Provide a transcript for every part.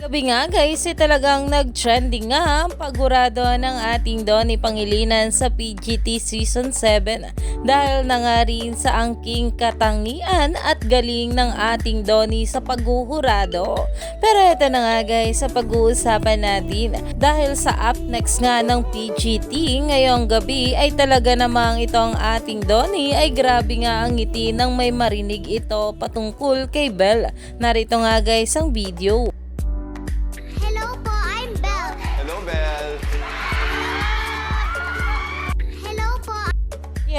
Gabi nga guys, eh, talagang nag-trending nga ang pagurado ng ating Donnie Pangilinan sa PGT Season 7 dahil na nga rin sa angking katangian at galing ng ating Donnie sa paghuhurado. Pero ito na nga guys sa pag-uusapan natin dahil sa up next nga ng PGT ngayong gabi ay talaga namang itong ating Donnie ay grabe nga ang ngiti nang may marinig ito patungkol kay Belle. Narito nga guys ang video.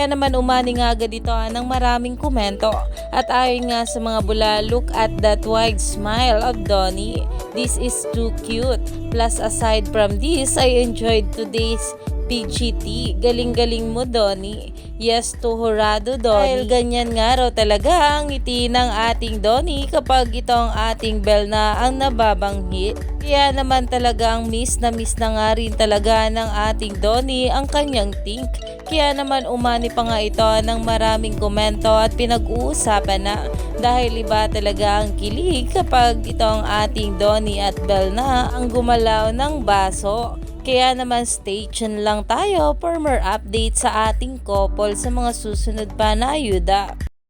Kaya naman umani nga agad ito ah, ng maraming komento. At ayon nga sa mga bula, look at that wide smile of Donnie. This is too cute. Plus aside from this, I enjoyed today's PGT. Galing-galing mo, Donnie. Yes to Horado, Donnie. Dahil ganyan nga raw talaga ang ngiti ng ating Donnie kapag ito ang ating bell na ang nababanggit. Kaya naman talagang miss na miss na nga rin talaga ng ating Donnie ang kanyang think. Kaya naman umani pa nga ito ng maraming komento at pinag-uusapan na dahil iba talaga ang kilig kapag ito ang ating Donnie at Belle na ang gumalaw ng baso. Kaya naman stay tuned lang tayo for more updates sa ating couple sa mga susunod pa na ayuda.